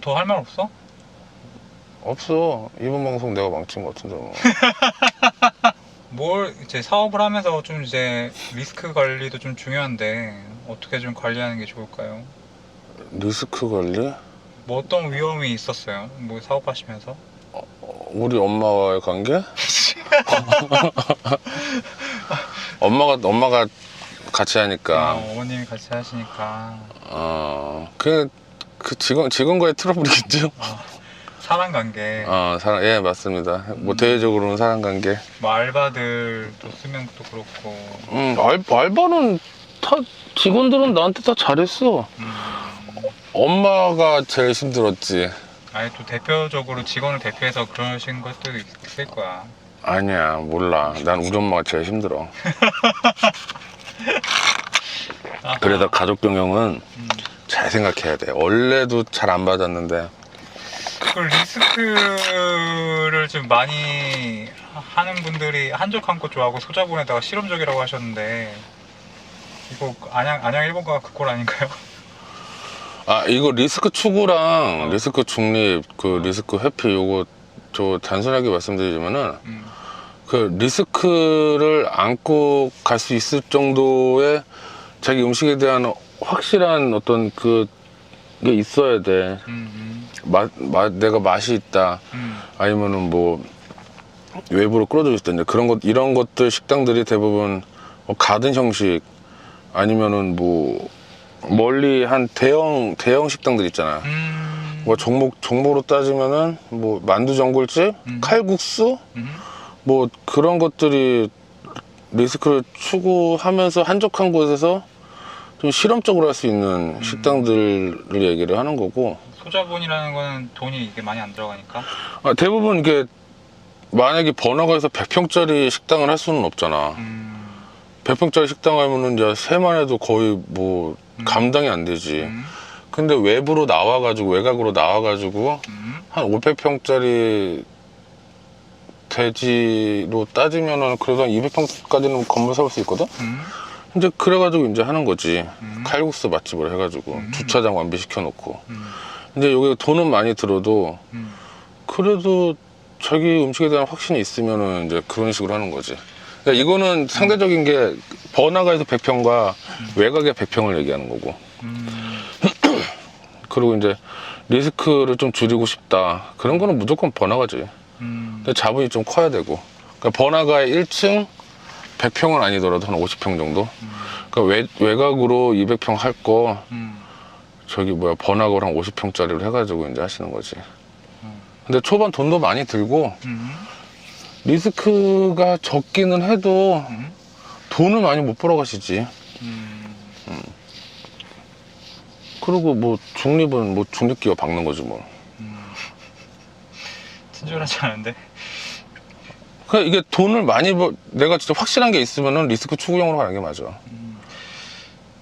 더 할 말 없어? 없어. 이번 방송 내가 망친 것 같은데 뭐. 뭘 이제 사업을 하면서 좀 이제 리스크 관리도 좀 중요한데 어떻게 좀 관리하는 게 좋을까요? 리스크 관리? 뭐 어떤 위험이 있었어요? 뭐 사업하시면서? 우리 엄마와의 관계? 엄마가 엄마가 같이 아, 하니까 어머님이 같이 하시니까 어 그 그 직원 직원과의 트러블이겠죠. 사람 관계, 어 사람 예 맞습니다. 뭐 대외적으로는 사람 관계. 뭐 알바들도 쓰면 또 그렇고. 음 알, 알바는 다 직원들은 나한테 다 잘했어. 음, 엄마가 제일 힘들었지. 아예 또 대표적으로 직원을 대표해서 그러신 것도 있을 거야. 아니야 몰라. 난 우리 엄마가 제일 힘들어. 아하. 그래서 가족 경영은 음. 잘 생각해야 돼. 원래도 잘 안 받았는데 그 리스크를 좀 많이 하는 분들이 한적한 거 좋아하고 소자본에다가 실험적이라고 하셨는데 이거 안양 안양 일본가가 그꼴 아닌가요? 아 이거 리스크 추구랑 어. 리스크 중립 그 리스크 회피 요거 저 단순하게 말씀드리자면은 음, 그 리스크를 안고 갈 수 있을 정도의 자기 음식에 대한 확실한 어떤 그게 있어야 돼. 음, 맛, 맛 내가 맛이 있다. 음, 아니면은 뭐 외부로 끌어들일 수 있다. 그런 것 이런 것들 식당들이 대부분 뭐 가든 형식 아니면은 뭐 멀리 한 대형 대형 식당들 있잖아. 음, 뭐 종목 종목으로 따지면은 뭐 만두 전골집, 음. 칼국수 음, 뭐 그런 것들이 리스크를 추구하면서 한적한 곳에서 좀 실험적으로 할 수 있는 음. 식당들을 얘기를 하는 거고 소자본이라는 거는 돈이 이게 많이 안 들어가니까. 아, 대부분 이게 만약에 번화가에서 100평짜리 식당을 할 수는 없잖아. 음, 100평짜리 식당 하면은 이제 세만 해도 거의 뭐 음. 감당이 안 되지. 음, 근데 외부로 나와가지고 외곽으로 나와가지고 음, 한 500평짜리 대지로 따지면은 그래도 한 200평까지는 건물 세울 수 있거든? 음, 이제 그래가지고 이제 하는 거지. 음. 칼국수 맛집을 해가지고 음. 주차장 완비시켜 놓고. 음, 근데 여기 돈은 많이 들어도 음. 그래도 자기 음식에 대한 확신이 있으면은 이제 그런 식으로 하는 거지. 그러니까 이거는 상대적인 게 번화가에서 100평과 외곽의 100평을 얘기하는 거고. 음, 그리고 이제 리스크를 좀 줄이고 싶다. 그런 거는 무조건 번화가지. 음, 근데 자본이 좀 커야 되고. 그러니까 번화가의 1층 100평은 아니더라도 한 50평 정도. 그러니까 외, 외곽으로 200평 할거 음, 저기 뭐야 번화가로 한 50평짜리로 해가지고 이제 하시는 거지. 음. 근데 초반 돈도 많이 들고 음, 리스크가 적기는 해도 음, 돈을 많이 못 벌어 가시지. 음. 그리고 뭐 중립은 뭐 중립기가 박는 거지 뭐. 음. 친절하지 않은데? 그러니까 이게 돈을 많이 벌 내가 진짜 확실한 게 있으면은 리스크 추구용으로 가는 게 맞아. 음.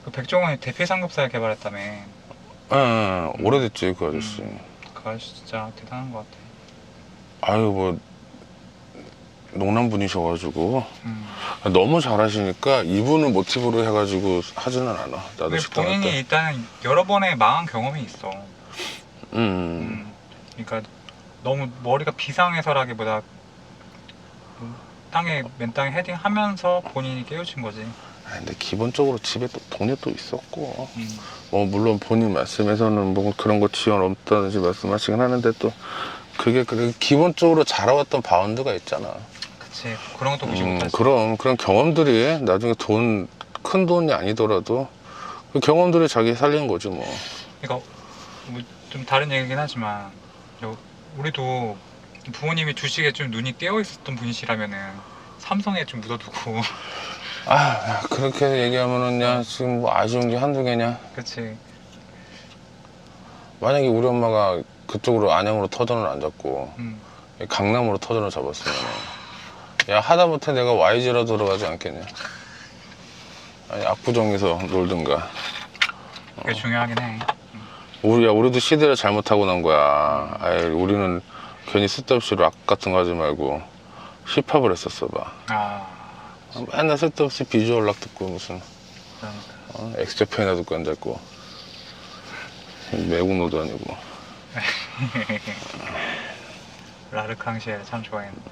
그 백종원이 대피 상급사를 개발했다며. 예, 예, 오래됐지 그 아저씨. 그 아저씨 진짜 대단한 것 같아. 아유 뭐 농남 분이셔가지고 음. 너무 잘하시니까 이분을 모티브로 해가지고 하지는 않아. 나도 본인이 때. 일단 여러 번의 망한 경험이 있어. 음. 음. 그러니까 너무 머리가 비상해서라기보다 음, 땅에 맨 땅에 헤딩하면서 본인이 깨우친 거지. 아, 근데 기본적으로 집에 또 돈이 또 있었고. 음. 뭐 물론 본인 말씀에서는 뭐 그런 거 지원 없다든지 말씀하시긴 하는데 또 그게 그 기본적으로 자라왔던 바운드가 있잖아. 그치. 그런 것도 무시 음, 못하지. 그럼 그런 경험들이 나중에 돈 큰 돈이 아니더라도 그 경험들이 자기 살린 거지 뭐. 그러니까 뭐 좀 다른 얘기긴 하지만 요- 우리도 부모님이 주식에 좀 눈이 띄어 있었던 분이시라면은 삼성에 좀 묻어두고 아 야, 그렇게 얘기하면은 야 지금 뭐 아쉬운 게 한두 개냐? 그치 만약에 우리 엄마가 그쪽으로 안양으로 터전을 안 잡고 음. 강남으로 터전을 잡았으면 야 하다못해 내가 YG라 들어가지 않겠냐? 아니 압구정에서 놀든가. 그게 중요하긴 해 우리, 야, 우리도 시대를 잘못하고 난 거야. 아이, 우리는 괜히 쓸데없이 락 같은 거 하지 말고 힙합을 했었어 봐. 아 맨날 쓸데없이 비주얼 락 듣고 무슨 그러니까 어? 엑스제팬이나 듣고 앉았고 외국 노도 아니고 라르캉시에 참 좋아했는데.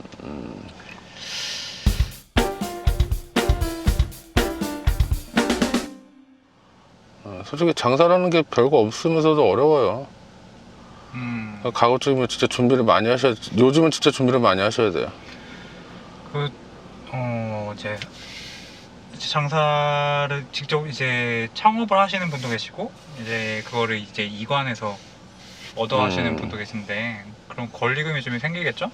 어, 솔직히 장사라는 게 별거 없으면서도 어려워요. 음, 가급적이면 진짜 준비를 많이 하셔야 요즘은 진짜 준비를 많이 하셔야 돼요. 그, 어, 이제, 장사를 직접 이제 창업을 하시는 분도 계시고, 이제 그거를 이제 이관해서 얻어 하시는 음. 분도 계신데, 그럼 권리금이 좀 생기겠죠?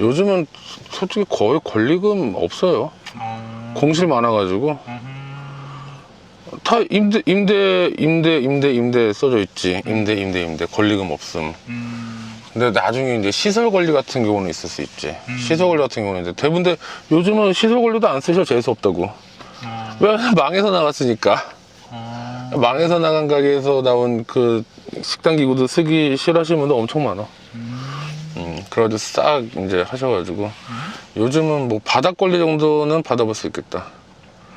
요즘은 솔직히 거의 권리금 없어요. 어, 공실 많아가지고 음, 다 임대 임대 임대 임대 임대 써져 있지. 임대 임대 임대 권리금 없음. 음, 근데 나중에 이제 시설 권리 같은 경우는 있을 수 있지. 음. 시설 권리 같은 경우는 이제 대부분 데 요즘은 시설 권리도 안 쓰셔 재수 없다고. 어, 왜 망해서 나갔으니까. 어, 망해서 나간 가게에서 나온 그 식당 기구도 쓰기 싫어하시는 분도 엄청 많아. 음, 음, 그래가지고 싹 이제 하셔가지고 요즘은 뭐 바닥 권리 정도는 받아볼 수 있겠다.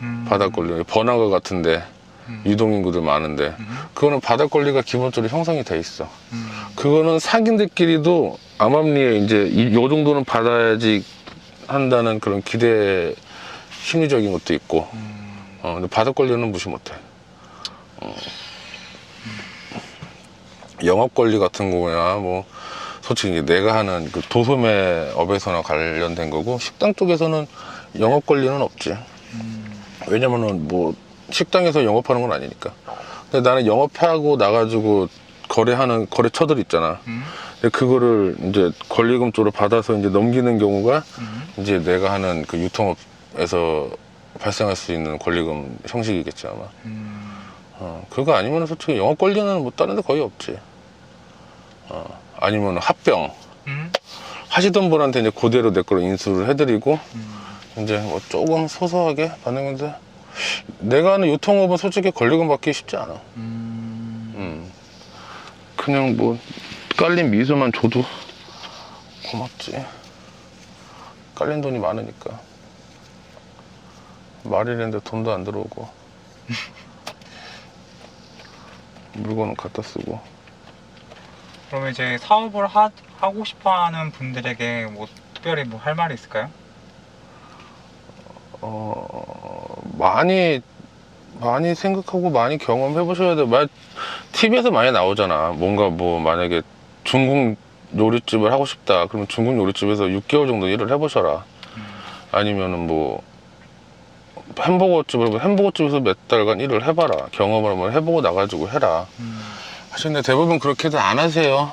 음, 바닥 권리 번화가 같은데 음, 유동인구들 많은데 음, 그거는 바닥 권리가 기본적으로 형성이 돼 있어. 음, 그거는 상인들끼리도 암암리에 이제 이, 요 정도는 받아야지 한다는 그런 기대 심리적인 것도 있고 음, 어, 근데 바닥 권리는 무시 못해. 어. 영업 권리 같은 거야 뭐 솔직히 내가 하는 그 도소매업에서나 관련된 거고 식당 쪽에서는 영업 권리는 없지. 음, 왜냐면은 뭐 식당에서 영업하는 건 아니니까. 근데 나는 영업하고 나가지고 거래하는 거래처들 있잖아. 음, 근데 그거를 이제 권리금 쪽으로 받아서 이제 넘기는 경우가 음, 이제 내가 하는 그 유통업에서 발생할 수 있는 권리금 형식이겠지 아마. 음, 어, 그거 아니면 솔직히 영업 권리는 뭐 다른 데 거의 없지. 어, 아니면 합병. 음, 하시던 분한테 이제 그대로 내 거로 인수를 해드리고 음, 이제 뭐 조금 소소하게 받는 건데 내가 하는 유통업은 솔직히 권리금 받기 쉽지 않아. 음, 음. 그냥 뭐 깔린 미수만 줘도 고맙지. 깔린 돈이 많으니까. 말이랬는데 돈도 안 들어오고. 물건은 갖다 쓰고. 그러면 이제 사업을 하, 하고 싶어 하는 분들에게 뭐 특별히 뭐 할 말이 있을까요? 어, 많이, 많이 생각하고 많이 경험해 보셔야 돼요. 말, TV에서 많이 나오잖아. 뭔가 뭐, 만약에 중국 요리집을 하고 싶다. 그러면 중국 요리집에서 6개월 정도 일을 해보셔라. 음, 아니면은 뭐, 햄버거집을, 햄버거집에서 몇 달간 일을 해봐라. 경험을 한번 해보고 나가지고 해라. 음, 하시는데 대부분 그렇게도 안 하세요.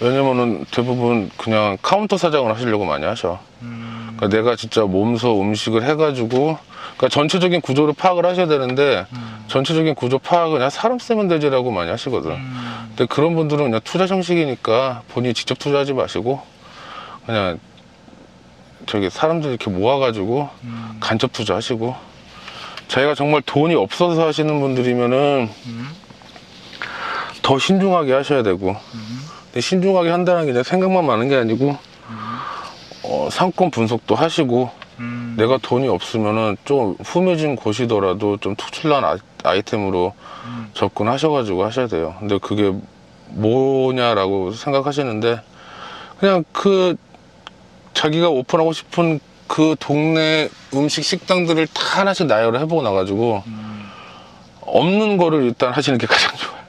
왜냐면은 대부분 그냥 카운터 사장을 하시려고 많이 하셔. 음, 그러니까 내가 진짜 몸소 음식을 해가지고 그러니까 전체적인 구조를 파악을 하셔야 되는데 음, 전체적인 구조 파악은 그냥 사람 쓰면 되지라고 많이 하시거든. 음, 근데 그런 분들은 그냥 투자 형식이니까 본인이 직접 투자하지 마시고 그냥 저기 사람들 이렇게 모아가지고 음, 간접 투자하시고 자기가 정말 돈이 없어서 하시는 분들이면은 음, 더 신중하게 하셔야 되고 음, 근데 신중하게 한다는 게 그냥 생각만 많은 게 아니고 어, 상권 분석도 하시고 음, 내가 돈이 없으면은 좀 후미진 곳이더라도 좀 특출난 아- 아이템으로 음, 접근하셔가지고 하셔야 돼요. 근데 그게 뭐냐라고 생각하시는데 그냥 그 자기가 오픈하고 싶은 그 동네 음식 식당들을 다 하나씩 나열을 해보고 나가지고 음, 없는 거를 일단 하시는 게 가장 좋아요.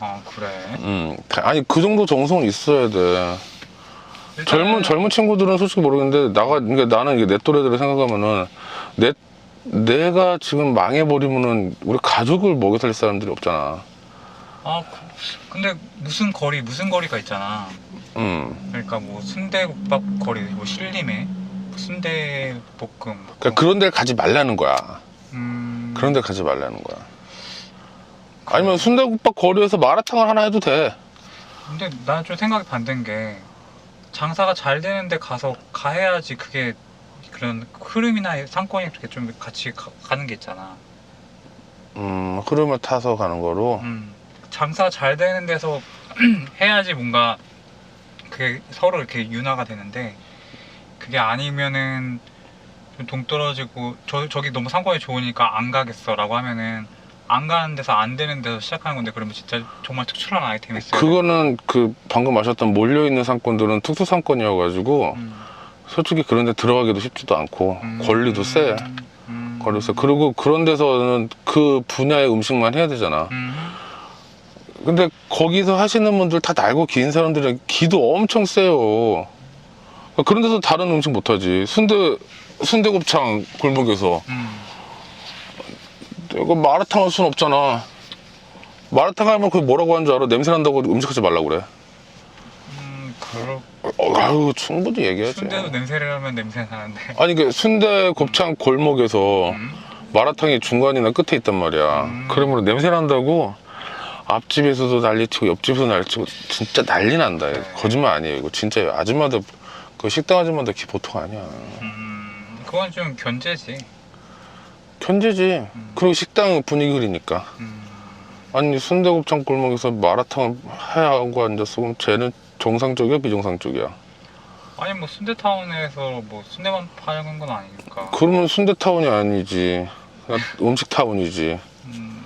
아 그래. 음, 아니 그 정도 정성은 있어야 돼. 젊은 젊은 친구들은 솔직히 모르겠는데 나가 그러니까 나는 이게 내 또래들을 생각하면은 내 내가 지금 망해버리면은 우리 가족을 먹여 살 사람들이 없잖아. 아 그- 근데 무슨 거리 무슨 거리가 있잖아. 음. 그러니까 뭐 순대국밥 거리, 뭐 신림에 뭐 순대볶음. 그러니까 그런 데를 가지 말라는 거야. 음, 그런 데 가지 말라는 거야. 아니면 순대국밥 거리에서 마라탕을 하나 해도 돼. 근데 나는 좀 생각이 반대인 게 장사가 잘 되는데 가서 가해야지 그게 그런 흐름이나 상권이 그렇게 좀 같이 가, 가는 게 있잖아. 음, 흐름을 타서 가는 거로. 음, 장사 잘 되는 데서 해야지 뭔가 그게 서로 이렇게 윤화가 되는데 그게 아니면은 좀 동떨어지고 저 저기 너무 상권이 좋으니까 안 가겠어라고 하면은 안 가는 데서 안 되는 데서 시작하는 건데 그러면 진짜 정말 특출한 아이템이 있어요. 그거는 그 방금 마셨던 몰려 있는 상권들은 특수 상권이어가지고 음, 솔직히 그런 데 들어가기도 쉽지도 않고 음, 권리도 세. 음, 권리도 세. 그리고 그런 데서는 그 분야의 음식만 해야 되잖아. 음, 근데 거기서 하시는 분들 다 날고 긴 사람들은 기도 엄청 세요. 그런 데서 다른 음식 못하지. 순대 순대곱창 골목에서 음. 이거 마라탕 할 수는 없잖아. 마라탕 하면 그 뭐라고 하는 줄 알아? 냄새 난다고 음식하지 말라고 그래. 음, 그렇. 어, 아유 충분히 얘기하지. 순대도 냄새를 하면 냄새 나는데. 아니 그 순대 곱창 골목에서 음, 마라탕이 중간이나 끝에 있단 말이야. 음. 그러면 냄새 난다고 앞집에서도 난리치고 옆집에서도 난리치고 진짜 난리 난다. 이거. 네. 거짓말 아니에요. 이거 진짜요. 아줌마들 그 식당 아줌마들 기 보통 아니야. 음, 그건 좀 견제지. 견제지. 음. 그리고 식당 분위기 그리니까. 음, 아니 순대곱창 골목에서 마라탕을 하고 앉았어. 그럼 쟤는 정상적이야 비정상적이야? 아니 뭐 순대타운에서 뭐 순대만 파는 건 아니니까. 그러면 순대타운이 아니지. 그냥 음식타운이지. 음,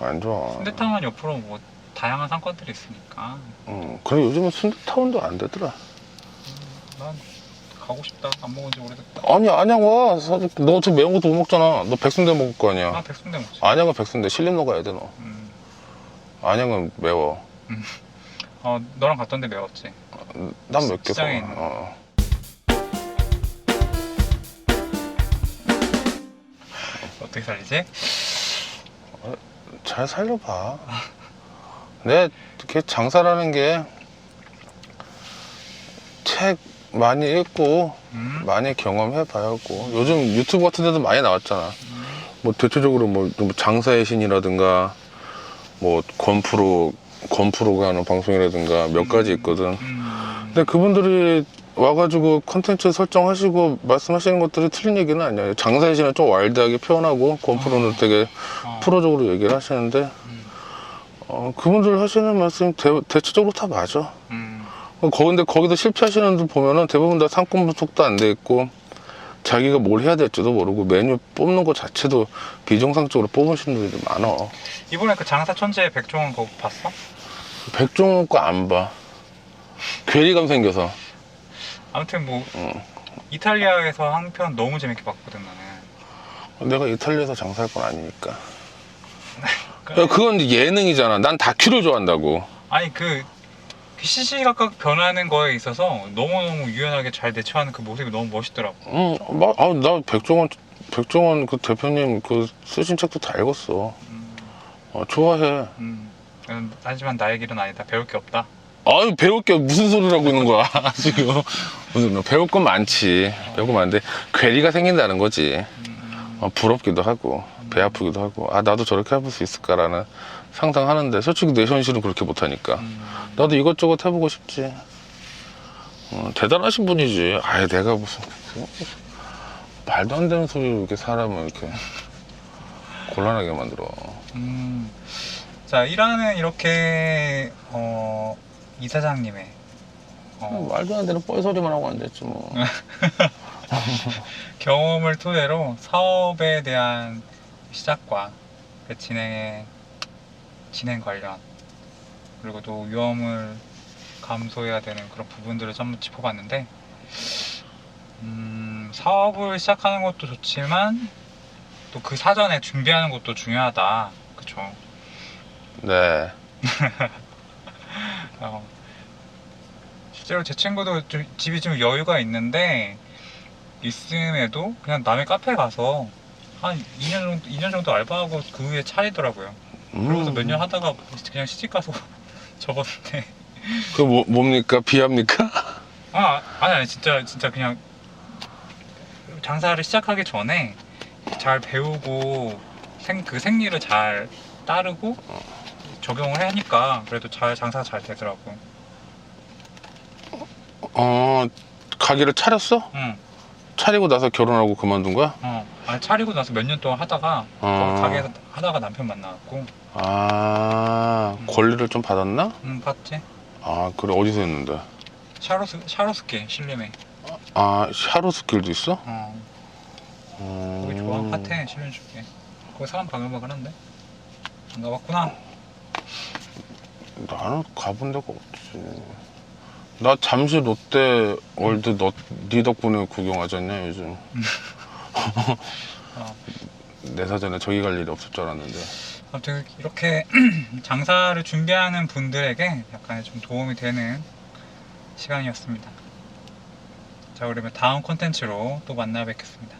안 좋아. 순대타운 옆으로 뭐 다양한 상권들이 있으니까. 응. 그래 요즘은 순대타운도 안 되더라. 난 가고 싶다. 안 먹은 지 오래됐다. 아니 안양 와. 너 어차피 매운 것도 못 먹잖아. 너 백순대 먹을 거아 아니야. 백순대 먹지. 안양은 백순대 실림 먹어야 돼 너. 음, 안양은 매워. 어 너랑 갔던데 매웠지. 난 몇 개 시장에. 있는 어. 어떻게 살리지? 잘 살려봐. 내 이렇게 장사라는 게 책 많이 읽고 음, 많이 경험해 봐야 하고 요즘 유튜브 같은 데도 많이 나왔잖아. 뭐 대체적으로 뭐 장사의 신이라든가 뭐 권프로 권프로가 하는 방송이라든가 몇 가지 있거든. 음, 근데 그분들이 와가지고 컨텐츠 설정하시고 말씀하시는 것들이 틀린 얘기는 아니에요. 장사의 신은 좀 와일드하게 표현하고 권프로는 되게 어, 프로적으로 얘기를 하시는데 음, 어, 그분들 하시는 말씀 대, 대체적으로 다 맞아. 음, 거 근데 거기서 실패하시는 분들 보면은 대부분 다 상권 분석도 안 돼 있고 자기가 뭘 해야 될지도 모르고 메뉴 뽑는 것 자체도 비정상적으로 뽑으시는 분들이 많아. 이번에 그 장사 천재 백종원 그거 봤어? 백종원 거 안 봐. 괴리감 생겨서. 아무튼 뭐 응. 이탈리아에서 한 편 너무 재밌게 봤거든 나는. 내가 이탈리아에서 장사할 건 아니니까. 야, 그건 예능이잖아. 난 다큐를 좋아한다고. 아니 그, 그 시시각각 변하는 거에 있어서 너무너무 유연하게 잘 대처하는 그 모습이 너무 멋있더라고. 응, 막, 아, 나 백종원, 백종원 그 대표님 그 쓰신 책도 다 읽었어. 음, 어, 좋아해. 음. 음, 하지만 나의 길은 아니다. 배울 게 없다. 아유 배울 게 무슨 소리를 하고 있는 거야 지금 무슨 뭐 배울 건 많지 배울 건 많은데 괴리가 생긴다는 거지 음, 어, 부럽기도 하고 배 아프기도 하고 아 나도 저렇게 해볼 수 있을까라는 상상하는데 솔직히 내 현실은 그렇게 못하니까. 음, 나도 이것저것 해보고 싶지. 어, 대단하신 분이지. 아예 내가 무슨 말도 안 되는 소리로 이렇게 사람을 이렇게 곤란하게 만들어. 음. 자, 일화는 이렇게 어, 이사장님의 어, 말도 안 되는 뻘소리만 하고 앉았지 뭐. 경험을 토대로 사업에 대한 시작과 그 진행의 진행 관련 그리고 또 위험을 감소해야 되는 그런 부분들을 좀 짚어봤는데 음, 사업을 시작하는 것도 좋지만 또 그 사전에 준비하는 것도 중요하다. 그쵸? 네. 어, 실제로 제 친구도 좀 집이 좀 여유가 있는데 있음에도 그냥 남의 카페 가서 한 2년 정도, 2년 정도 알바하고 그 후에 차리더라고요. 그러고서 음. 몇년 하다가 그냥 시집 가서 접었는데 그 뭐, 뭡니까 비합니까? 아 아니 아니 진짜 진짜 그냥 장사를 시작하기 전에 잘 배우고 생, 그 생리를 잘 따르고 적용을 하니까 그래도 잘 장사가 잘 되더라고. 어 가게를 차렸어? 응. 차리고 나서 결혼하고 그만둔 거야? 어, 아니, 차리고 나서 몇 년 동안 하다가 어. 거- 가게에서 하다가 남편 만나갖고 아 권리를 좀 받았나? 응 봤지? 아 그래 어디서 했는데? 샤로스 샤로스키 신림에 아 샤로스길도 있어? 어 음... 거기 좋아 핫해 신림 쪽에 거기 사람 바글바글한데 안 가봤구나 나는 가본 데가 없지. 나 잠시 롯데 월드 너, 네 덕분에 구경하지 않냐 요즘. 어, 내 사전에 저기 갈 일이 없을 줄 알았는데. 아무튼 이렇게 장사를 준비하는 분들에게 약간 좀 도움이 되는 시간이었습니다 자 그러면 다음 콘텐츠로 또 만나 뵙겠습니다